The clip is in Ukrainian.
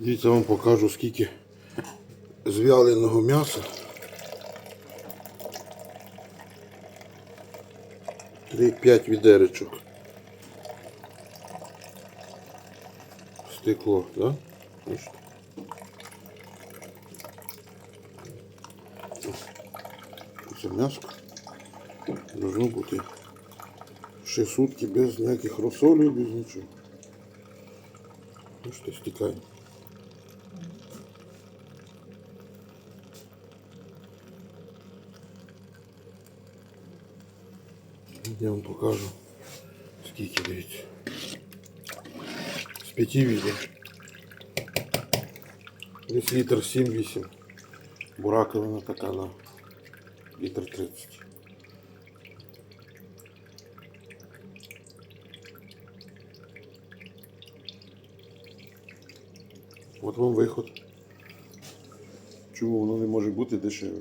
Дивіться, вам покажу скільки звяленого м'яса. Три-п'ять відеречок. Стекло, да? Це м'ясо. Должно бути ще сутки без ніяких розсолів, без нічого. Бачите, стікає. Я вам покажу, скільки дивіться. З п'яти відер. Десь літр 7-8. Бураковина така на літр 30. От вам виход. Чому воно не може бути дешеве?